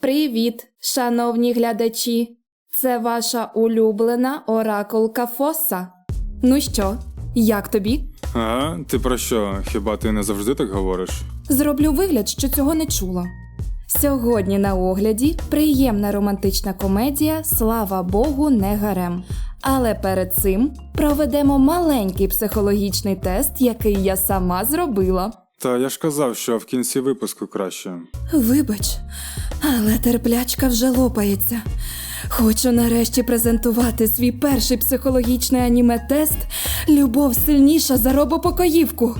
Привіт, шановні глядачі! Це ваша улюблена оракулка Фоса. Ну що, як тобі? Ага, ти про що? Хіба ти не завжди так говориш? Зроблю вигляд, що цього не чула. Сьогодні на огляді приємна романтична комедія Слава Богу, не гарем. Але перед цим проведемо маленький психологічний тест, який я сама зробила. Та я ж казав, що в кінці випуску краще. Вибач, але терплячка вже лопається. Хочу нарешті презентувати свій перший психологічний аніме-тест Любов сильніша за робопокоївку.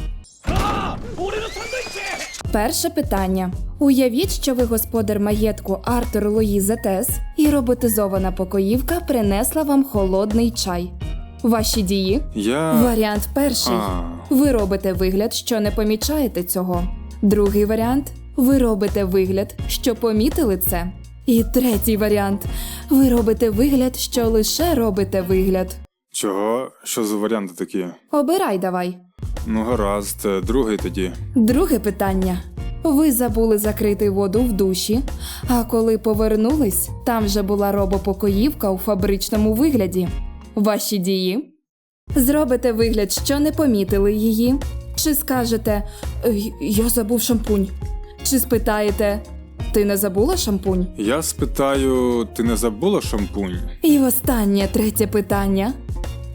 Перше питання. Уявіть, що ви господар маєтку Артур Луї Зетес, і роботизована покоївка принесла вам холодний чай. Ваші дії? Я. Варіант перший. А. Ви робите вигляд, що не помічаєте цього. Другий варіант ви робите вигляд, що помітили це. І третій варіант ви робите вигляд, що лише робите вигляд. Чого? Що за варіанти такі? Обирай давай. Ну, гаразд, е, другий тоді. Друге питання. Ви забули закрити воду в душі, а коли повернулись, там вже була робопокоївка у фабричному вигляді. Ваші дії? Зробите вигляд, що не помітили її. Чи скажете Я забув шампунь? Чи спитаєте Ти не забула шампунь? Я спитаю, ти не забула шампунь? І останнє третє питання.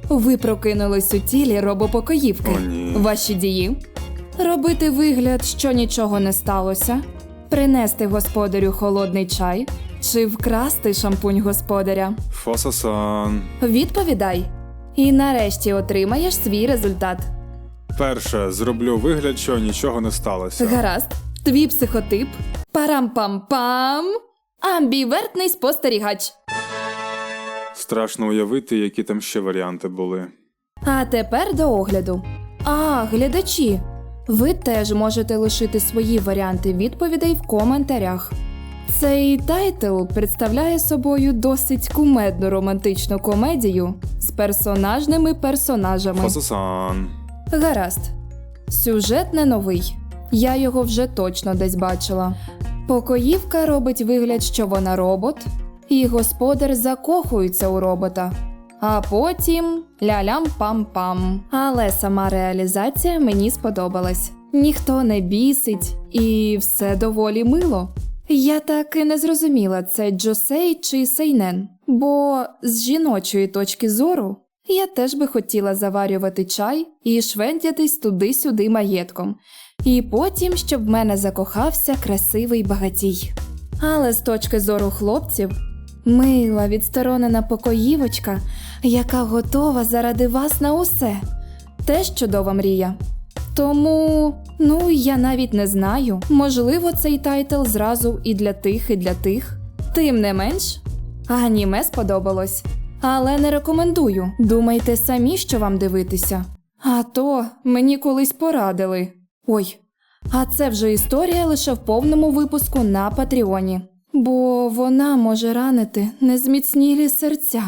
Ви прокинулись у тілі робопокоївки. О, ні. Ваші дії? Робити вигляд, що нічого не сталося, принести господарю холодний чай чи вкрасти шампунь господаря. Фосасан. Відповідай. І нарешті отримаєш свій результат. Перше, зроблю вигляд, що нічого не сталося. Гаразд, твій психотип. Парам-пам-пам. Амбівертний спостерігач. Страшно уявити, які там ще варіанти були. А тепер до огляду. А, глядачі, ви теж можете лишити свої варіанти відповідей в коментарях. Цей тайтл представляє собою досить кумедну романтичну комедію з персонажними персонажами. Фосасан. Гаразд. Сюжет не новий. Я його вже точно десь бачила. Покоївка робить вигляд, що вона робот, і господар закохується у робота. А потім лялям-пам-пам. Але сама реалізація мені сподобалась. Ніхто не бісить, і все доволі мило. Я так і не зрозуміла, це Джосей чи Сейнен. Бо з жіночої точки зору я теж би хотіла заварювати чай і швендятись туди-сюди маєтком. І потім, щоб в мене закохався красивий багатій. Але з точки зору хлопців, мила відсторонена покоївочка, яка готова заради вас на усе. Теж чудова мрія. Тому, ну я навіть не знаю. Можливо, цей тайтл зразу і для тих, і для тих. Тим не менш, аніме сподобалось. Але не рекомендую. Думайте самі, що вам дивитися. А то мені колись порадили. Ой, а це вже історія лише в повному випуску на Патреоні. Бо вона може ранити незміцнілі серця.